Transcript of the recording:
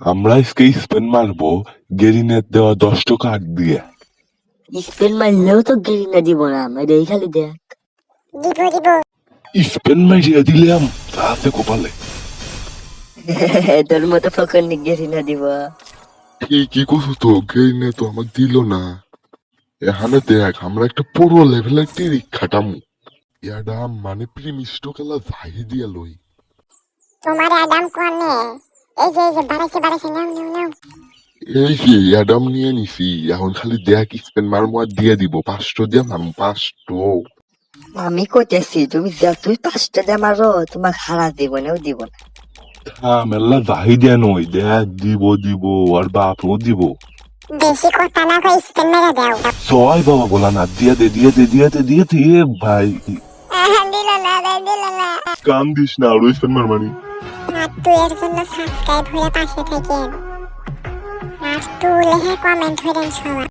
আমরা আজকে স্পেন মারবো গেরিনের দেওয়া দশ টাকা আট দিয়ে। স্পেন মারলেও তো গেরি না দিব না মেরেই খালি দেখ। দিব দিব। স্পেন মারিয়া দিলাম আছে কপালে। তোর মতো ফকরনি গেরি না দিব। এই কি তো গেরিনে তো আমার দিল না। এখানে দেখ আমরা একটা পুরো লেভেলের টিরিক খাটামু ইয়াডা মানে প্রিমিস্টো খেলা যাই দিয়া লই। তোমার অ্যাডাম কোনে? এই যে এই যে বাড়াইছে বাড়াইছে নাও নাও নাও। এই যে অ্যাডাম নিয়ে নিছি। এখন খালি দেখ স্পেন মারমু আর দিয়ে দিব। পাঁচটো দিয়ে মারমু পাঁচটো আমি কইতেছি তুমি দেখ তুই পাঁচটা দিয়ে মারো তোমার হারা দিব না দিব না। দিয়া নই দেখ দিব দিব আর বাপও দিব। বেশি কথা না কই স্পেন মেরে দাও। সবাই বাবা বলা না দিয়ে দে দিয়ে দে দিয়ে দে দিয়ে দে ভাই। আহা, দিল না রে, দিল না। কান দিস না আরও স্পেন মারমানি নাট্টু এর জন্য সাবস্ক্রাইব হয়ে পাশে থাকেন নাট্টু লেখে কমেন্ট হইলেন সবাই।